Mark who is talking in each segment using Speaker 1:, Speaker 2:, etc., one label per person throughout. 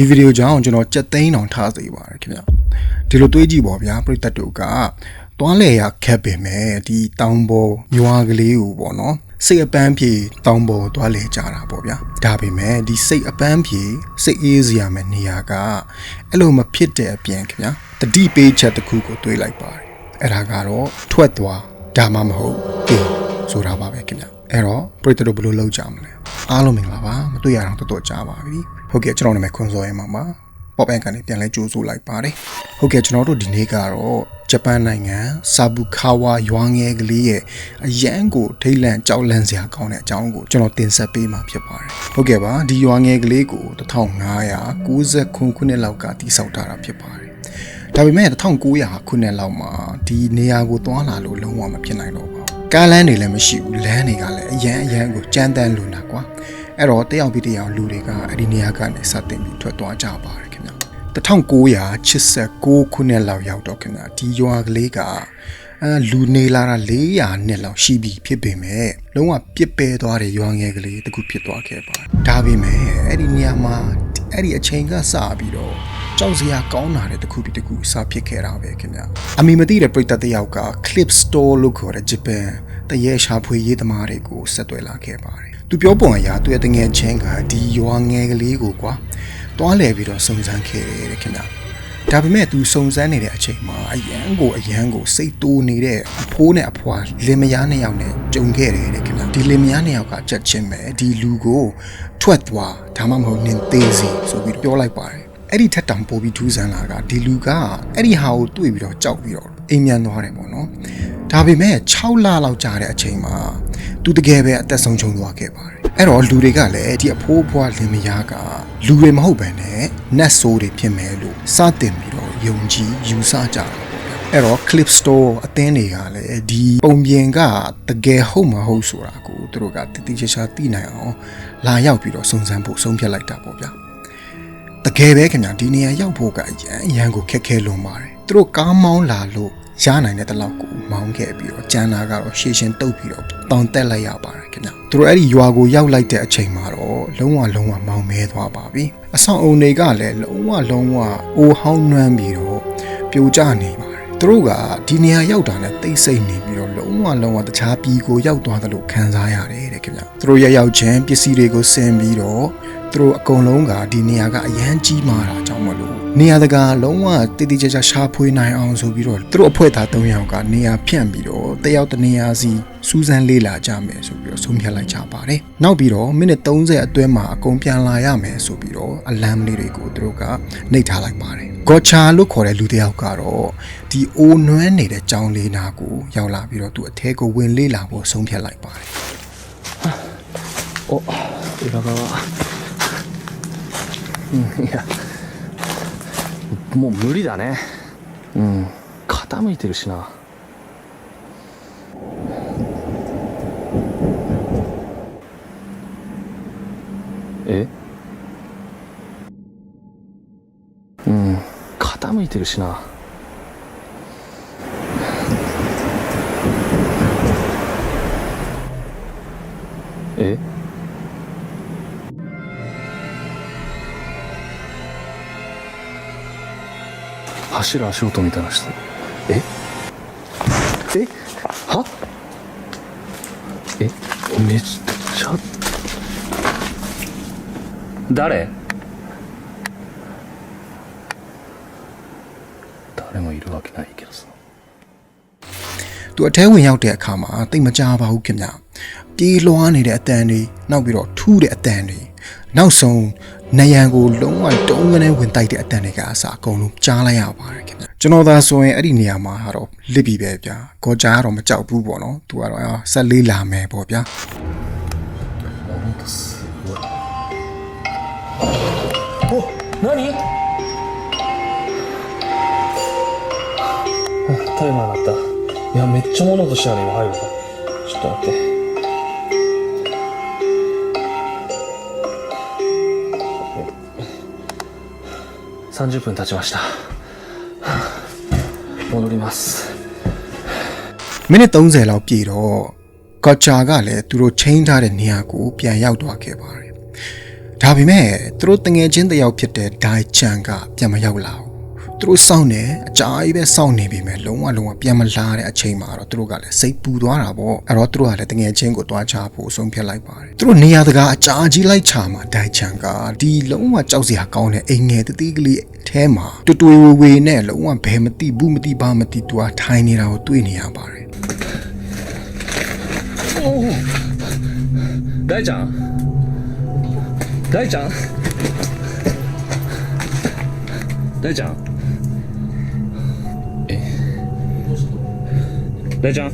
Speaker 1: ဒီဗီဒီယိုကြောင့်ကျွန်တော်ကြက်သိန်းအောင်ထားစေပါတယ်ခင်ဗျဒီလိုတွေးကြည့်ပါဗျာပရိသတ်တို့ကတွားလေရခက်ပင်မဲ့ဒီတောင်ပေါ်မြွားကလေးကိုပေါ့နော်စိတ်အပန်းဖြေတောင်ပေါ်တွားလေကြတာပေါ့ဗျာဒါပေမဲ့ဒီစိတ်အပန်းဖြေစိတ်အေးစရာမဲ့နေရာကအဲ့လိုမဖြစ်တဲ့အပြင်ခင်ဗျာတတိပေးချက်တစ်ခုကိုတွေးလိုက်ပါတယ်အဲ့ဒါကတော့ထွက်သွားဒါမှမဟုတ်တင်ဆိုတာပါပဲခင်ဗျအဲ့တော့ပရိသတ်တို့ဘယ်လိုလုပ်ကြမလဲအားလုံးမင်္ဂလာပါမတွေ့ရအောင်တော်တော်ကြာပါပြီ ဟုတ်ကဲ့ကျွန်တော်နာမည်ခွန်စောရဲမှာပါပေါ့ပန်ကနေပြန်လဲကြိုးဆိုလိုက်ပါတယ်ဟုတ်ကဲ့ကျွန်တော်တို့ဒီနေ့ကတော့ဂျပန်နိုင်ငံဆာဘူခါဝါရွာငယ်ကလေးရဲ့အရန်ကိုထိတ်လန့်ကြောက်လန့်စရာကောင်းတဲ့အကြောင်းကိုကျွန်တော်တင်ဆက်ပေးမှာဖြစ်ပါတယ်ဟုတ်ကဲ့ပါဒီရွာငယ်ကလေးကို1590ခုနှစ်လောက်ကတည်ဆောက်ထားတာဖြစ်ပါတယ်ဒါပေမဲ့1900ခုနှစ်လောက်မှာဒီနေရာကိုသွားလာလို့လုံးဝမဖြစ်နိုင်တော့ပါဘူးကားလမ်းတွေလည်းမရှိဘူးလမ်းတွေကလည်းအရန်အရန်ကိုကြမ်းတမ်းလို့နာကွာ အဲ့တော့တယောက်ပြီးတယောက်လူတွေကအဲ့ဒီနေရာကနေစတင်ပြီးထွက်သွားကြပါတယ်ခင်ဗျ1986ခုနှစ်လောက်ရောက်တော့ခင်ဗျဒီရွာကလေးကအဲလူနေလာတာ400နှစ်လောက်ရှိပြီဖြစ်ပေမဲ့လုံးဝပြစ်ပယ်သွားတဲ့ရွာငယ်ကလေးတခုဖြစ်သွားခဲ့ပါတယ်ဒါပေမဲ့အဲ့ဒီနေရာမှာအဲ့ဒီအချိန်ကစပြီးတော့ကြောက်စရာကောင်းတာတဲ့တခုပြီးတခုစဖြစ်ခဲ့တာပဲခင်ဗျအမီမသိတဲ့ပရိသတ်တယောက်က Clip Store လို့ခေါ်တဲ့ဂျပန်တရေရှာဖွေရေးသမားတွေကိုဆက်သွယ်လာခဲ့ပါတယ် သူပြောပုံအရာသူရဲ့တငယ်ချင်းကဒီရွာငယ်ကလေးကိုကွာတွားလဲပြီးတော့စုံစမ်းခဲ့တယ်တဲ့ခင်ဗျဒါပေမဲ့သူစုံစမ်းနေတဲ့အချိန်မှာအရန်ကိုအရန်ကိုစိတ်တိုးနေတဲ့အဖိုးနဲ့အဖွာလင်မယားနှစ်ယောက်နဲ့ကြုံခဲ့တယ်တဲ့ခင်ဗျဒီလင်မယားနှစ်ယောက်ကကြက်ချင်းပဲဒီလူကိုထွက်သွားဒါမှမဟုတ်နင်သေးစီဆိုပြီးပြောလိုက်ပါတယ်အဲ့ဒီထက်တောင်ပိုပြီးထူးဆန်းလာကဒီလူကအဲ့ဒီဟာကိုတွေ့ပြီးတော့ကြောက်ပြီးတော့ အိမ်မြန်သွားတယ်ပေါ့နော်ဒါပေမဲ့6လလောက်ကြာတဲ့အချိန်မှာသူတကယ်ပဲအသက်ဆုံးရှုံးသွားခဲ့ပါတယ်အဲ့တော့လူတွေကလည်းဒီအဖိုးအဖွားလင်မယားကလူတွေမဟုတ်ဘဲနဲ့နတ်ဆိုးတွေဖြစ်မယ်လို့စတင်ပြီးတော့ယုံကြည်ယူဆကြတာပေါ့ဗျာအဲ့တော့ Clip Store အသင်းတွေကလည်းဒီပုံပြင်ကတကယ်ဟုတ်မဟုတ်ဆိုတာကိုသူတို့ကတတိချာချာသိနိုင်အောင်လာရောက်ပြီးတော့စုံစမ်းဖို့ဆုံးဖြတ်လိုက်တာပေါ့ဗျာတကယ်ပဲခင်ဗျာဒီနေရာရောက်ဖို့ကအရန်အရန်ကိုခက်ခဲလွန်ပါတယ်သူတို့ကားမောင်းလာလို့ ရနိုင်တဲ့တလောက်ကိုမောင်းခဲ့ပြီးတော့ကျန်တာကတော့ရှေ့ရှင်တုတ်ပြီးတော့တောင်တက်လိုက်ရပါတယ်ခင်ဗျာသူတို့အဲ့ဒီရွာကိုရောက်လိုက်တဲ့အချိန်မှာတော့လုံးဝလုံးဝမောင်းမဲသွားပါပြီအဆောင်အုံတွေကလည်းလုံးဝလုံးဝအိုဟောင်းနှွမ်းပြီးတော့ပြိုကျနေပါတယ်သူတို့ကဒီနေရာရောက်တာနဲ့တိတ်ဆိတ်နေပြီးတော့လုံးဝလုံးဝတခြားပြည်ကိုရောက်သွားတယ်လို့ခံစားရတယ်တဲ့ခင်ဗျာသူတို့ရရောက်ချင်းပစ္စည်းတွေကိုဆင်ပြီးတော့ သူတို့အကုန်လုံးကဒီနေရာကအရန်ကြီးမာတာကြောင့်မလို့နေရာတကာလုံးဝတည်တည်ကြကြရှာဖွေနိုင်အောင်ဆိုပြီးတော့သူတို့အဖွဲ့သား၃ယောက်ကနေရာဖြန့်ပြီးတော့တယောက်တနေရာစီစူးစမ်းလေးလာကြမယ်ဆိုပြီးတော့ဆုံးဖြတ်လိုက်ကြပါတယ်။နောက်ပြီးတော့မိနစ်30အတွင်းမှာအကုန်ပြန်လာရမယ်ဆိုပြီးတော့အလံလေးတွေကိုသူတို့ကနှိပ်ထားလိုက်ပါတယ်။ဂေါ်ချာလို့ခေါ်တဲ့လူတစ်ယောက်ကတော့ဒီအိုနွမ်းနေတဲ့ကြောင်လေးနာကိုရောက်လာပြီးတော့သူ့အထဲကိုဝင်လေးလာဖို့ဆုံးဖြတ်လိုက်ပါတယ်။
Speaker 2: အော်ဒီတော့က うん。いやもう無理だね。うん。傾いてるしな。え？うん。傾いてるしな。え？走る足音みたいな人ええはえめっちゃ誰誰もいるわけないけどさ
Speaker 1: သူအထဲဝင်ရောက်တဲ့အခါမှာတိတ်မကြပါဘူးခင်ဗျပြေးလွှားနေတဲ့အတန်တွေနောက်ပြီးတော့ထူးတဲ့အတန်တွေ နောက်ဆုံးနယံကိုလုံးဝတုံးကနေဝင်တိုက်တဲ့အတန်တွေကအစားအကုန်လုံးကြားလိုက်ရပါတယ်ခင်ဗျကျွန်တော်သာဆိုရင်အဲ့ဒီနေရာမှာကတော့လစ်ပြီပဲဗျာကောကြားကတော့မကြောက်ဘူးပေါ့နော်သူကတော့ဆက်လေးလာမယ်ပေါ့ဗျာ
Speaker 2: お何あタイマー鳴ったいやめっちゃ物音したね今入るかちょっと待って 30分経ちました戻ります
Speaker 1: မိနစ်30လောက်ပြည့်တော့ကော်ချာကလည်းသူတို့ချိန်ထားတဲ့နေရာကိုပြန်ရောက်သွားခဲ့ပါတယ် ဒါပေမဲ့သူတို့တငယ်ချင်းတစ်ယောက်ဖြစ်တဲ့ဒိုင်ချန်ကပြန်မရောက်လာဘူး သူတို့စောင့်နေအကြာကြီးပဲစောင့်နေပြီမဲ့လုံးဝလုံးဝပြန်မလာတဲ့အချိန်မှာတော့သူတို့ကလည်းစိတ်ပူသွားတာပေါ့အဲ့တော့သူတို့ကလည်းတငယ်ချင်းကိုတွားချဖို့ဆုံးဖြတ်လိုက်ပါတယ်သူတို့နေရာတကာအကြာကြီးလိုက်ချမှာဒိုင်ချန်ကဒီလုံးဝကြောက်စရာကောင်းတဲ့အိမ်ငယ်တတိကလေးအထဲမှာတူတူဝေဝေနဲ့လုံးဝဘယ်မသိဘူးမသိပါမသိသူကထိုင်နေတာကိုတွေ့နေရပါတယ်
Speaker 2: ဒိုင်ချန်ဒိုင်ချန်ဒိုင်ချန် 大ちゃん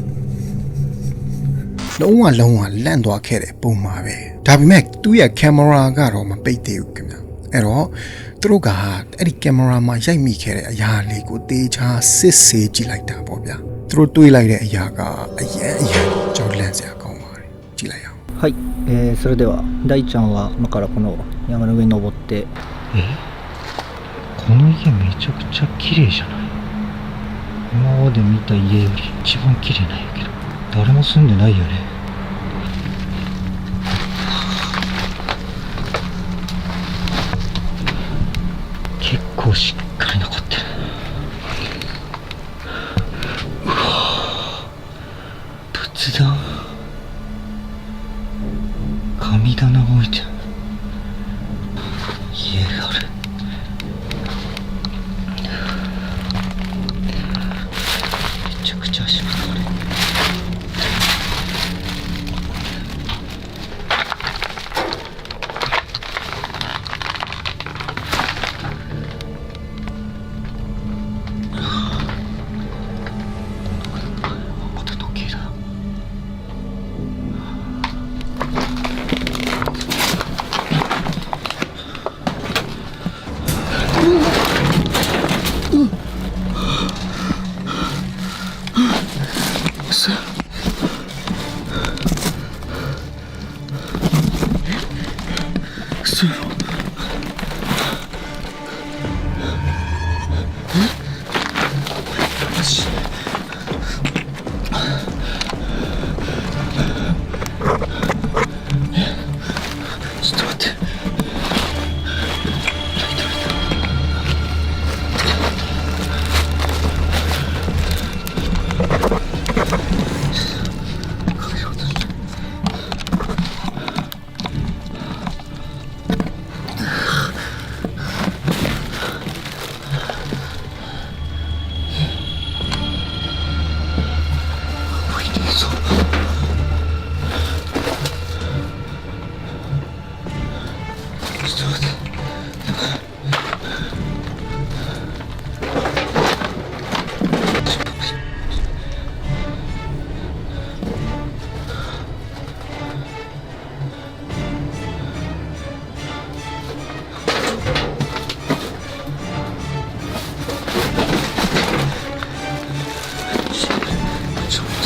Speaker 1: လုံးဝလုံးဝလန့်သွားခဲ့တဲ့ပုံမှာပဲဒါပေမဲ့သူ့ရဲ့ကင်မရာကတော့မပိတ်သေးဘူးခင်ဗျအဲ့တော့သူတို့ကအဲ့ဒီကင်မရာမှာရိုက်မိခဲ့တဲ့အရာလေးကိုတေချာစစ်ဆေးကြည့်လိုက်တာပေါ့ဗျာသူတို့တွေးလိုက်တဲ့အရာကအရင်အရင်ကြောက်လန့်စရာကောင်းပါတယ်ကြည့်လိုက်အောင်
Speaker 3: はい、えー、それでは大ちゃんは今からこの山の上に登って
Speaker 4: えこの家めちゃくちゃ綺麗じゃない 今まで見た家より一番綺麗なんやけど。誰も住んでないよね。結構しっかり残ってる。うわ仏壇。神棚置いてある。家がある。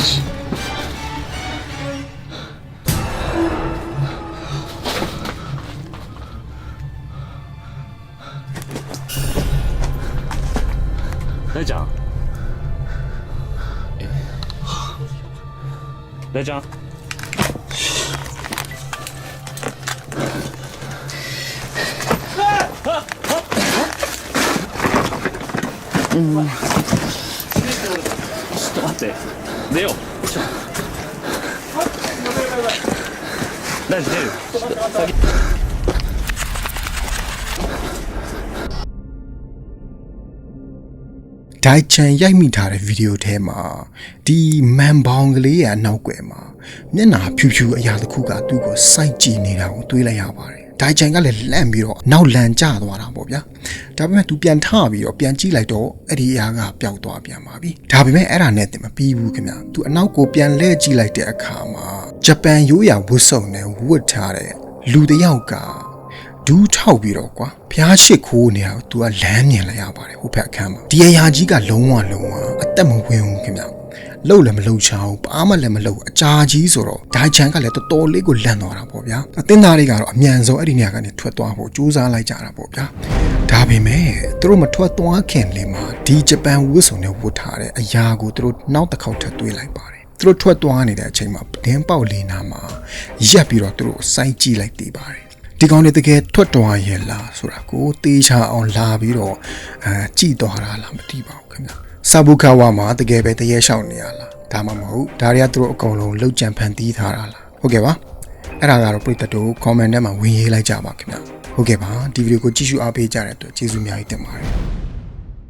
Speaker 4: 待って
Speaker 2: 大ちゃんえ大ちゃんちょっと待って 出よう大ちゃん出る
Speaker 1: ဒိုင်ချန်ရိုက်မိထားတဲ့ဗီဒီယိုထဲမှာဒီမန်ဘောင်ကလေးရဲ့အနောက်ကွယ်မှာမျက်နှာဖြူဖြူအရာတစ်ခုကသူ့ကိုစိုက်ကြည့်နေတာကိုတွေးလိုက်ရပါတယ် ် ဒိုင်ချန်ကလည်းလန့်ပြီးတော့နောက်လန်ကျသွားတာပေါ့ဗျာဒါပေမဲ့သူပြန်ထပြီးတော့ပြန်ကြည့်လိုက်တော့အဲ့ဒီအရာကပျောက်သွားပြန်ပါပြီဒါပေမဲ့အဲ့ဒါနဲ့တင်မပြီးဘူးခင်ဗျာသူအနောက်ကိုပြန်လှည့်ကြည့်လိုက်တဲ့အခါမှာဂျပန်ရိုးရာဝတ်စုံနဲ့ဝတ်ထားတဲ့လူတစ်ယောက်ကဒူးထောက်ပြီးတော့ကွာဖျားရှိခိုးနေတာကို तू ကလမ်းမြင်လိုက်ရပါတယ်ဟိုဘက်အခန်းမှာဒီအရာကြီးကလုံးဝလုံးဝအသက်မဝင်ဘူးခင်ဗျာ လှုပ်လည်းမလှုပ်ချအောင်ဘာမှလည်းမလှုပ်အကြာကြီးဆိုတော့ဒိုင်ချန်ကလည်းတော်တော်လေးကိုလန့်သွားတာပေါ့ဗျာအတင်းသားတွေကတော့အမြန်ဆုံးအဲ့ဒီနေရာကနေထွက်သွားဖို့ကြိုးစားလိုက်ကြတာပေါ့ဗျာဒါပေမဲ့သူတို့မထွက်သွားခင်လေးမှာဒီဂျပန်ဝတ်စုံနဲ့ဝတ်ထားတဲ့အရာကိုသူတို့နောက်တစ်ခေါက်ထပ်တွေးလိုက်ပါတယ်သူတို့ထွက်သွားနေတဲ့အချိန်မှာပတင်းပေါက်လေးနာမှာရက်ပြီးတော့သူတို့စိုက်ကြည့်လိုက်သေးပါတယ်ဒီကောင်တွေတကယ်ထွက်တော်ရဲ့လားဆိုတာကိုတေးချအောင်လာပြီးတော့အဲကြည်တော်တာလားမသိပါဘူးခင်ဗျ စာဘုခဝါမှာတကယ်ပဲတရေလျှောက်နေရလားဒါမှမဟုတ်ဒါတွေကသူတို့အကုန်လုံးလောက်ကြံဖန်တီးထားတာလားဟုတ်ကဲ့ပါအဲ့ဒါကတော့ပြည်သက်တို့ comment ထဲမှာဝင်ရေးလိုက်ကြပါခင်ဗျဟုတ်ကဲ့ပါဒီဗီဒီယိုကိုကြည့်ရှုအားပေးကြတဲ့အတွက်ကျေးဇူးအများကြီးတင်ပါတယ်